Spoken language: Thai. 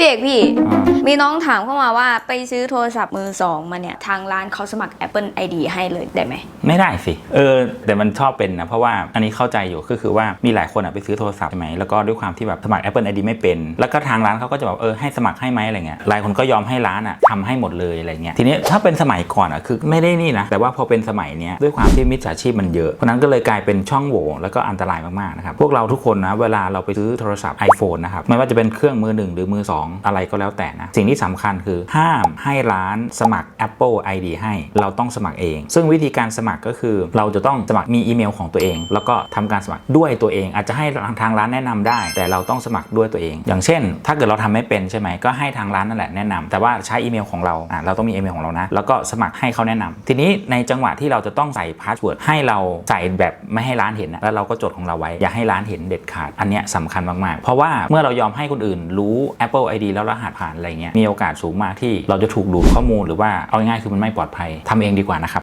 พี่เอกพี่ อ่า มีน้องถามเข้ามาว่าไปซื้อโทรศัพท์มือสองมาเนี่ย ทางร้านเขาสมัคร Apple ID ให้เลยได้ไหม ไม่ได้สิ เออ แต่มันชอบเป็นนะ เพราะว่าอันนี้เข้าใจอยู่ก็คือว่ามีหลายคนอะไปซื้อโทรศัพท์ใช่ไหมแล้วก็ด้วยความที่แบบสมัคร Apple ID ไม่เป็น แล้วก็ทางร้านเขาก็จะแบบเออให้สมัครให้ไหมอะไรเงี้ยหลายคนก็ยอมให้ร้านอะทำให้หมดเลยอะไรเงี้ยทีนี้ถ้าเป็นสมัยก่อนอะคือไม่ได้นี่นะ แต่ว่าพอเป็นสมัยเนี้ยด้วยความที่มิจฉาชีพมันเยอะเพราะนั้นก็เลยกลายเป็นช่องโหว่แล้วก็อันตรายมากๆนะครับพวกเราทุกคนนะเวลาเราไปซื้อโทรศัพท์ iPhone นะครับไม่ว่าจะเป็นเครื่องมือหนึ่งหรือมือสองอะไรก็แล้วแต่นะ สิ่งที่สำคัญคือห้ามให้ร้านสมัคร Apple ID ให้เราต้องสมัครเอง ซึ่งวิธีการสมัครก็คือ เราจะต้องสมัครมีอีเมลของตัวเอง แล้วก็ทำการสมัครด้วยตัวเอง อาจจะให้ทางร้านแนะนำได้ แต่เราต้องสมัครด้วยตัวเอง อย่างเช่น ถ้าเกิดเราทำไม่เป็นใช่ไหมก็ให้ทางร้านนั่นแหละแนะนำแต่ว่าใช้อีเมลของเราอะเราต้องมีอีเมลของเรานะแล้วก็สมัครให้เขาแนะนำทีนี้ในจังหวะที่เราจะต้องใส่พาสเวิร์ดให้เราใส่แบบไม่ให้ร้านเห็นนะแล้วเราก็จดของเราไว้อย่าให้ร้านเห็นเด็ดขาดอันเนี้ยสำคัญมากๆ เพราะว่าเมื่อเรายอมให้คนอื่นรู้ Apple ID แล้วรหัสผ่านอะไรเงี้ยมีโอกาสสูงมากที่เราจะถูกดูดข้อมูลหรือว่าเอาง่ายๆคือมันไม่ปลอดภัยทำเองดีกว่านะครับ